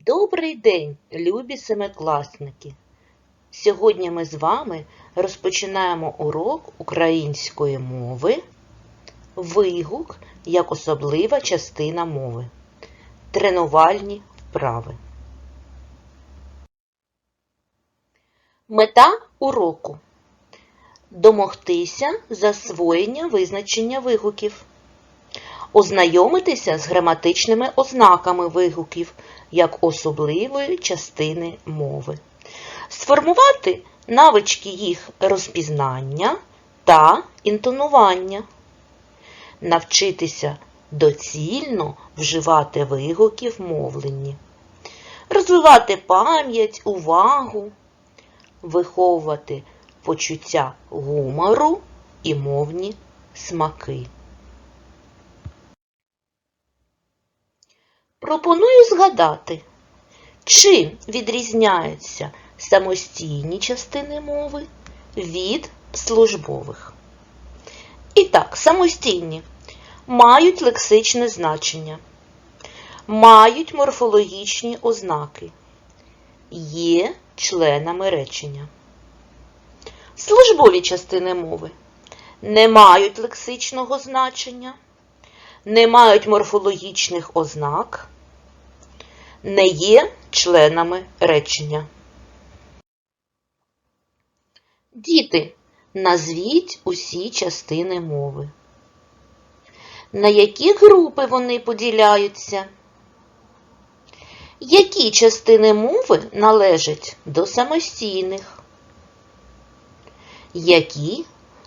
Добрий день, любі семикласники! Сьогодні ми з вами розпочинаємо урок української мови Вигук як особлива частина мови. Тренувальні вправи. Мета уроку домогтися засвоєння визначення вигуків, ознайомитися з граматичними ознаками вигуків як особливої частини мови, сформувати навички їх розпізнання та інтонування, навчитися доцільно вживати вигуки в мовленні, розвивати пам'ять, увагу, виховувати почуття гумору і мовні смаки. Пропоную згадати, чим відрізняються самостійні частини мови від службових. І так, самостійні мають лексичне значення, мають морфологічні ознаки, є членами речення. Службові частини мови не мають лексичного значення, не мають морфологічних ознак, не є членами речення. Діти, назвіть усі частини мови. На які групи вони поділяються? Які частини мови належать до самостійних? Які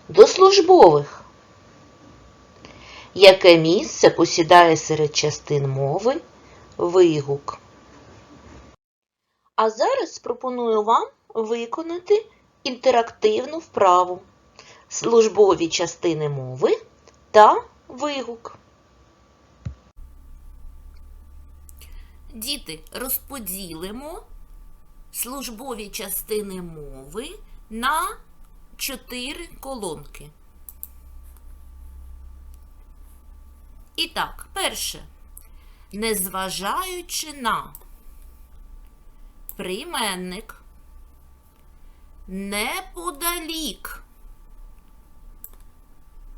до службових? Яке місце посідає серед частин мови вигук? А зараз пропоную вам виконати інтерактивну вправу службові частини мови та вигук. Діти, розподілимо службові частини мови на чотири колонки. І так, перше. Незважаючи на прийменник, неподалік,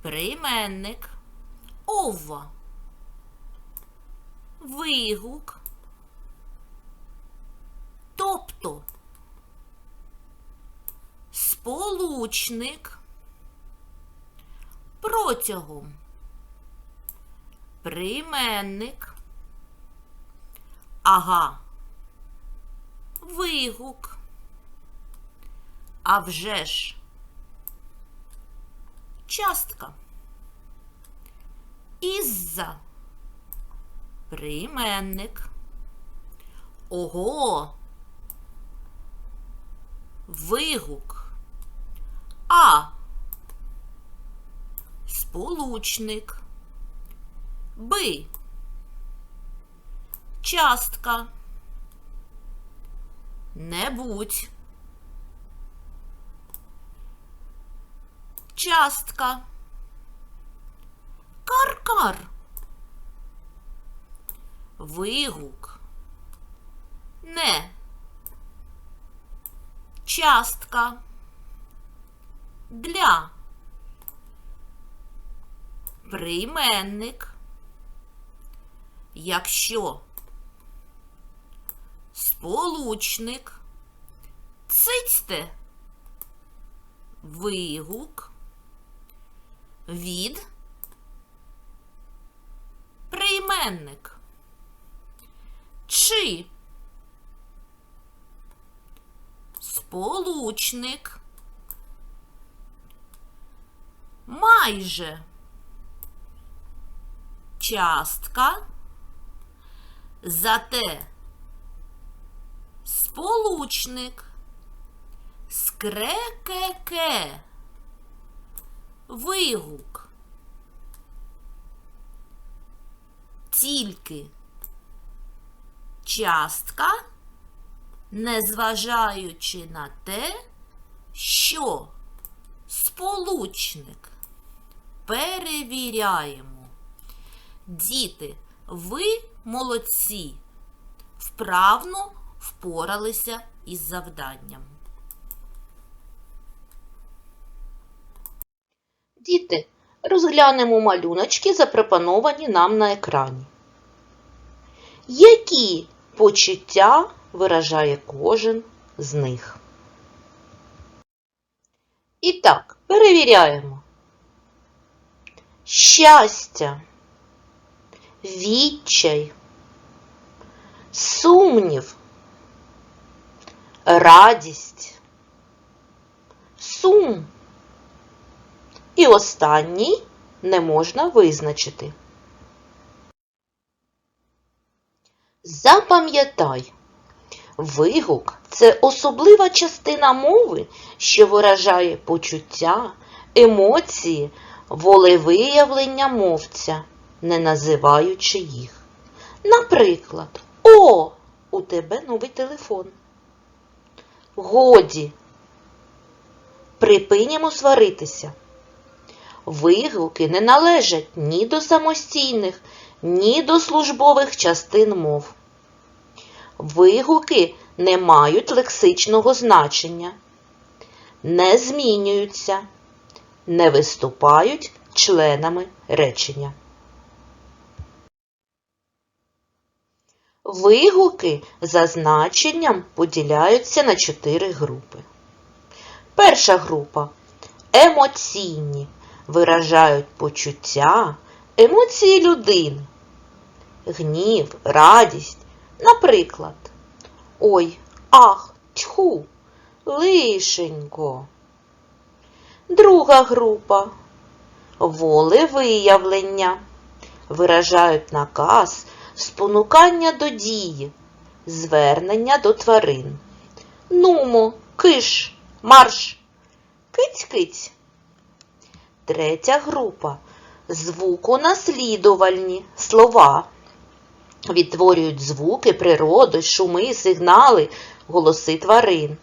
прийменник, ова, вигук, тобто. Сполучник. Протягом. Прийменник, ага, вигук, а вже ж частка. Із-за прийменник. Ого. Вигук. А. Сполучник. Би. Частка. Не будь. Частка. Кар-кар. Вигук. Не. Частка. Для. Прийменник. Якщо сполучник. Цицьте. Вигук. Від. Прийменник. Чи. Сполучник. Майже. Частка. Зате сполучник. Скрекеке. Вигук. Тільки частка, незважаючи на те, що сполучник. Перевіряємо. Діти, ви молодці. вправно впоралися із завданням. Діти, розглянемо малюночки, запропоновані нам на екрані. Які почуття виражає кожен з них? І так, перевіряємо. Щастя, відчай, сумнів, радість, сум. І останній не можна визначити. Запам'ятай, вигук це особлива частина мови, що виражає почуття, емоції, волевиявлення мовця, не називаючи їх. Наприклад, О, у тебе новий телефон. Годі. Припинімо сваритися. Вигуки не належать ні до самостійних, ні до службових частин мов. Вигуки не мають лексичного значення, не змінюються, не виступають членами речення. Вигуки за значенням поділяються на чотири групи. Перша група емоційні виражають почуття, емоції людини, гнів, радість, наприклад, ой, ах, тьху, лишенько. Друга група волевиявлення виражають наказ, спонукання до дії, звернення до тварин. Нумо, киш, марш, киць-киць. Третя група звуконаслідувальні слова. Відтворюють звуки, природи, шуми, сигнали, голоси тварин.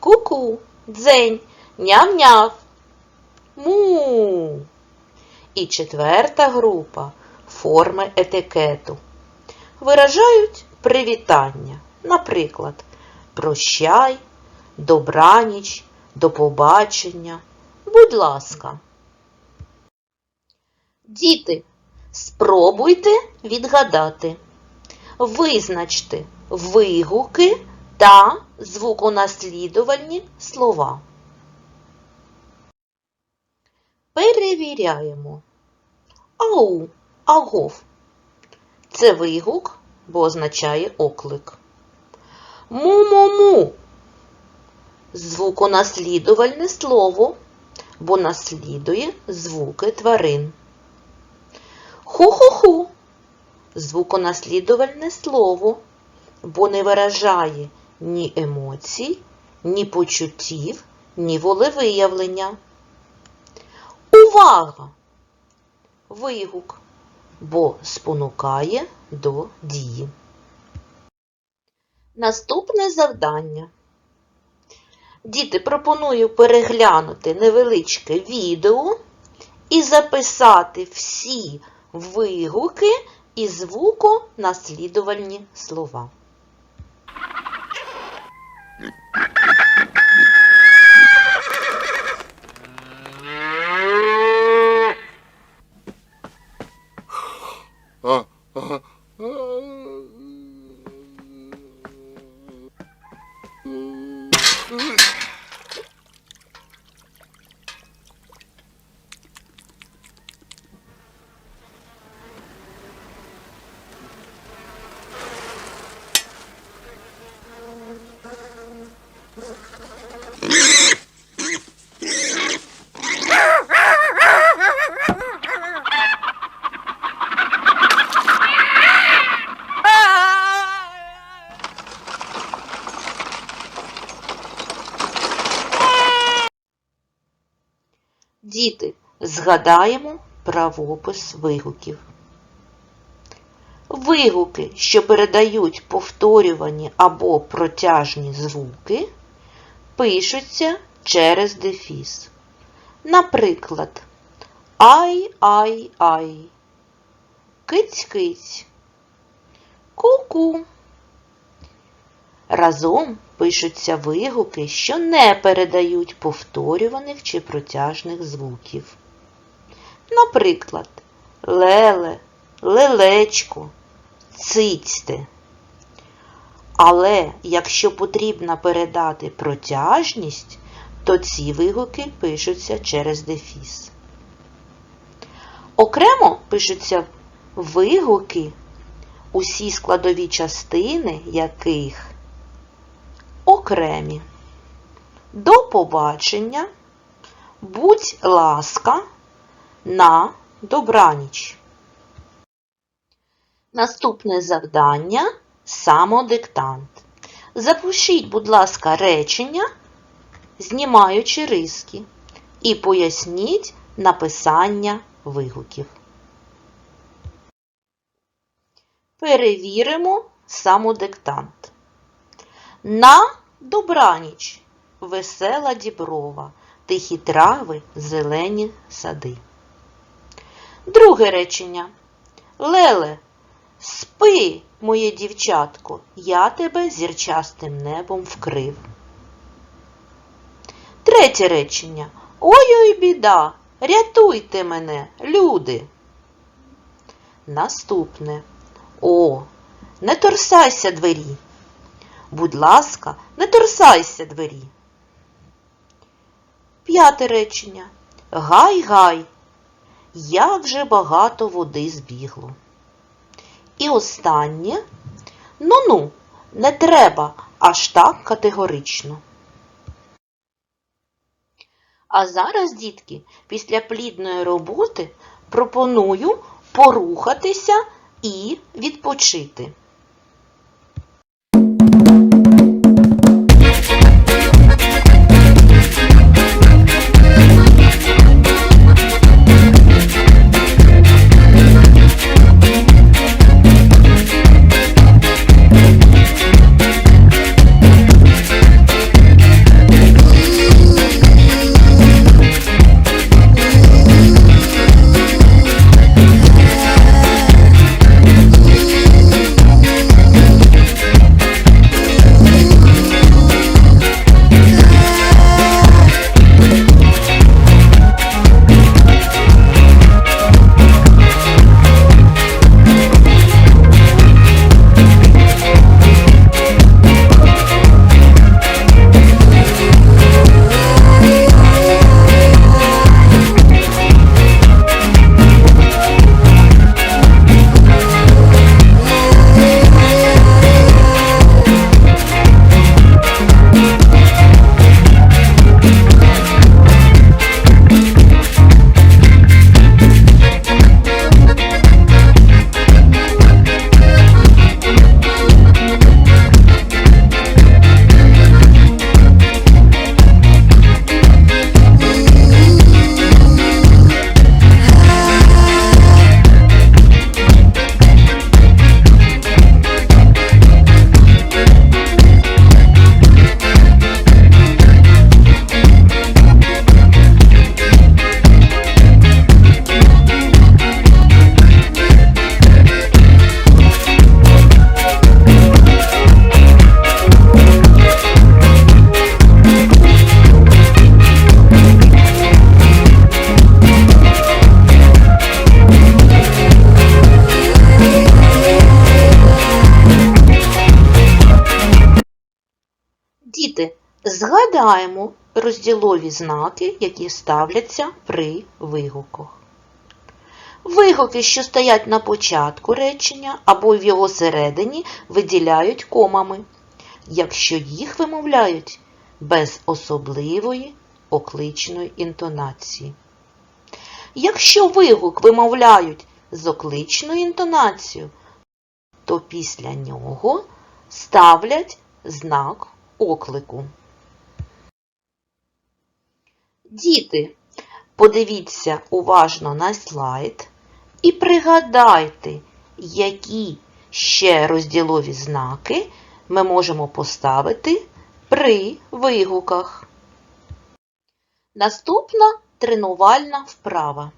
Ку-ку, дзень, няв-няв, му. І четверта група форми етикету. Виражають привітання. Наприклад, прощай, добраніч, до побачення. Будь ласка. Діти, спробуйте відгадати. Визначте вигуки та звуконаслідувальні слова. Перевіряємо. Ау, агов. Це вигук, бо означає оклик. Му-му-му. Звуконаслідувальне слово, бо наслідує звуки тварин. Ху-ху-ху. Звуконаслідувальне слово, бо не виражає ні емоцій, ні почуттів, ні волевиявлення. Увага! Вигук, бо спонукає до дії. Наступне завдання. Діти, пропоную переглянути невеличке відео і записати всі вигуки і звуконаслідувальні слова. А, а, а. Діти, згадаємо правопис вигуків. Вигуки, що передають повторювані або протяжні звуки, пишуться через дефіс. Наприклад, ай-ай-ай, киць-киць, ку-ку, Разом пишуться вигуки, що не передають повторюваних чи протяжних звуків. Наприклад, леле, лелечко, цицьте. Але якщо потрібно передати протяжність, то ці вигуки пишуться через дефіс. Окремо пишуться вигуки, усі складові частини яких окремі. До побачення, будь ласка, на добраніч. Наступне завдання самодиктант. Запишіть, будь ласка, речення, знімаючи риски, і поясніть написання вигуків. Перевіримо самодиктант. На добраніч, весела діброва, тихі трави, зелені сади. Друге речення. Леле, спи, моє дівчатко, я тебе зірчастим небом вкрив. Третє речення. Ой-ой біда, рятуйте мене, люди. Наступне. О, не торсайся двері. Будь ласка, не торсайся двері. П'яте речення. Гай, гай, як же багато води збігло. І останнє. Ну-ну, не треба аж так категорично. А зараз, дітки, після плідної роботи пропоную порухатися і відпочити. Діти, згадаємо розділові знаки, які ставляться при вигуках. Вигуки, що стоять на початку речення або в його середині, виділяють комами, якщо їх вимовляють без особливої окличної інтонації. Якщо вигук вимовляють з окличною інтонацією, то після нього ставлять знак оклику. Діти, подивіться уважно на слайд і пригадайте, які ще розділові знаки ми можемо поставити при вигуках. Наступна тренувальна вправа.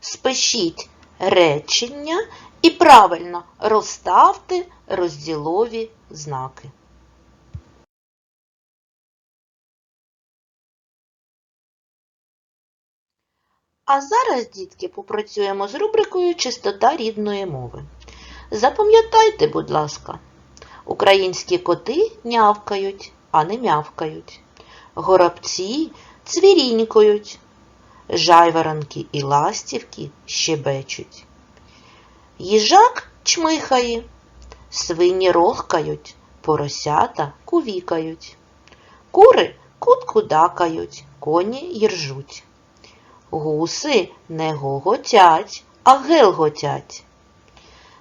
Спишіть речення і правильно розставте розділові знаки. А зараз, дітки, попрацюємо з рубрикою Чистота рідної мови. Запам'ятайте, будь ласка, українські коти нявкають, а не мявкають. Горобці цвірінькають, жайворонки і ластівки щебечуть. Їжак чмихає, свині рохкають, поросята кувікають. Кури куткудакають, коні їржуть. Гуси не гоготять, а гелготять.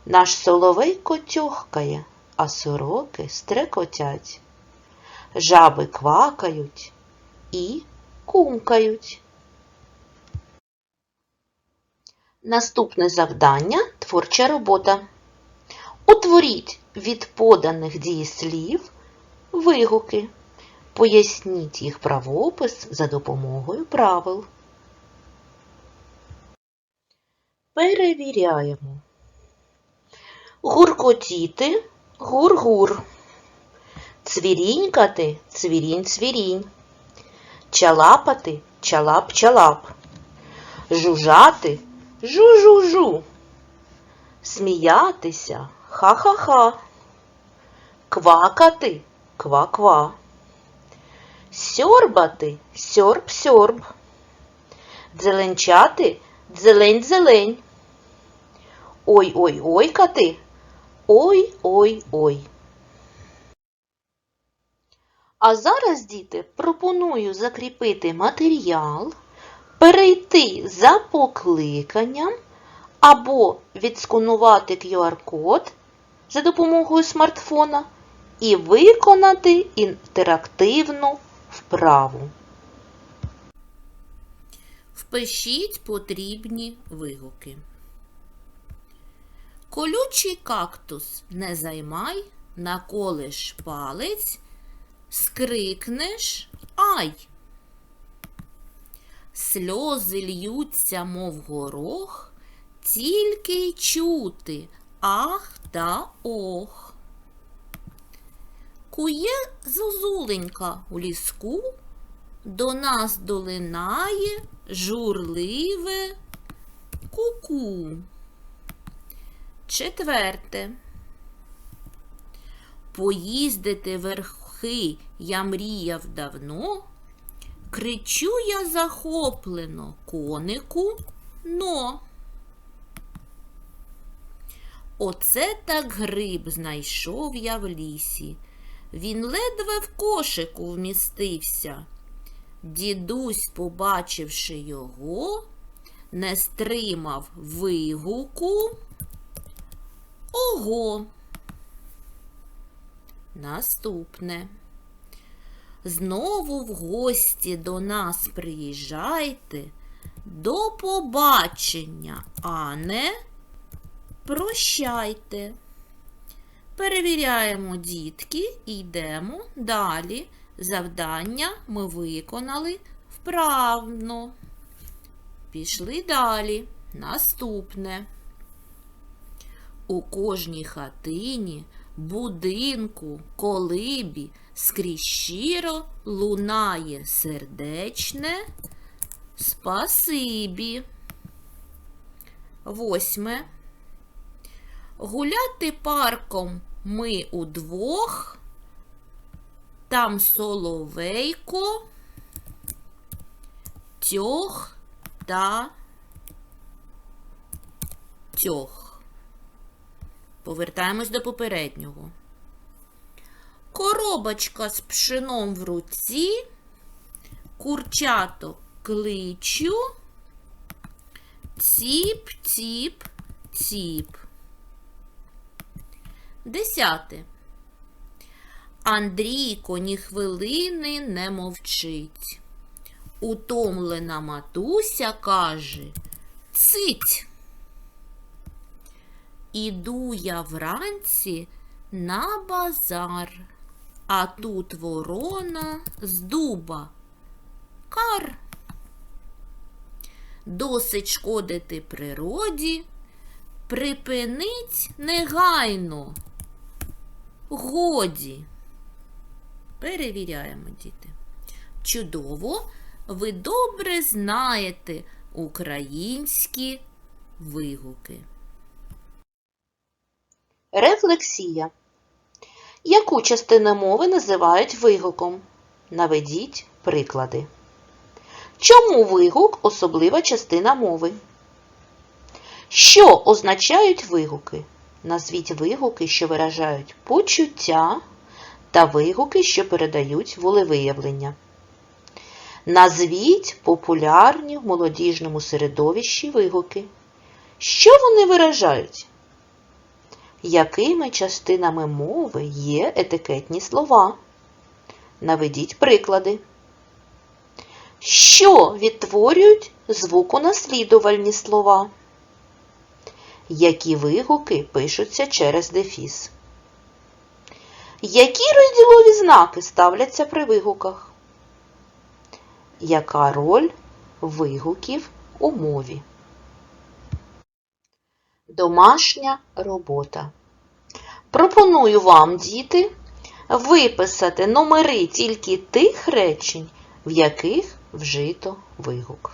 Наш соловей котьохкає, а сороки стрекотять. Жаби квакають і кумкають. Наступне завдання творча робота. Утворіть від поданих дієслів вигуки. Поясніть їх правопис за допомогою правил. Перевіряємо. Гуркотіти гур-гур. Цвірінькати цвірінь-цвірінь. Чалапати чалап-чалап. Жужжати жу-жу-жу. Сміятися ха-ха-ха. Квакати ква-ква. Сьорбати сьорб-сьорб. Дзеленчати дзелень-зелень. Ой-ой-ойкати. Ой-ой-ой. А зараз, діти, пропоную закріпити матеріал, перейти за покликанням або відсканувати QR-код за допомогою смартфона і виконати інтерактивну вправу. Впишіть потрібні вигуки. Колючий кактус не займай, наколиш палець, скрикнеш ай. Сльози льються, мов горох, тільки й чути ах та ох. Кує зозуленька у ліску, до нас долинає журливе ку-ку. Четверте. Поїздити верхи я мріяв давно, кричу я захоплено конику но. Оце так гриб знайшов я в лісі. Він ледве в кошику вмістився. Дідусь, побачивши його, не стримав вигуку. Ого. Наступне. Знову в гості до нас приїжджайте. До побачення, а не прощайте. Перевіряємо дітки і йдемо далі. Завдання ми виконали вправно. Пішли далі. Наступне. У кожній хатині, будинку, колибі скрізь щиро лунає сердечне спасибі. Восьме. Гуляти парком ми удвох. Там соловейко, тьох та тьох. Повертаємось до попереднього. Коробочка з пшеном в руці, курчаток кличу, ціп, ціп, ціп. Десяте. Андрійко ні хвилини не мовчить. Утомлена матуся каже Цить. Іду я вранці на базар, а тут ворона з дуба. Кар. Досить шкодити природі, припинить негайно. Годі. Перевіряємо, діти. Чудово, ви добре знаєте українські вигуки. Рефлексія. Яку частину мови називають вигуком? Наведіть приклади. Чому вигук особлива частина мови? Що означають вигуки? Назвіть вигуки, що виражають почуття, та вигуки, що передають волевиявлення. Назвіть популярні в молодіжному середовищі вигуки. Що вони виражають? Якими частинами мови є етикетні слова? Наведіть приклади. Що відтворюють звуконаслідувальні слова? Які вигуки пишуться через дефіс? Які розділові знаки ставляться при вигуках? Яка роль вигуків у мові? Домашня робота. Пропоную вам, діти, виписати номери тільки тих речень, в яких вжито вигук.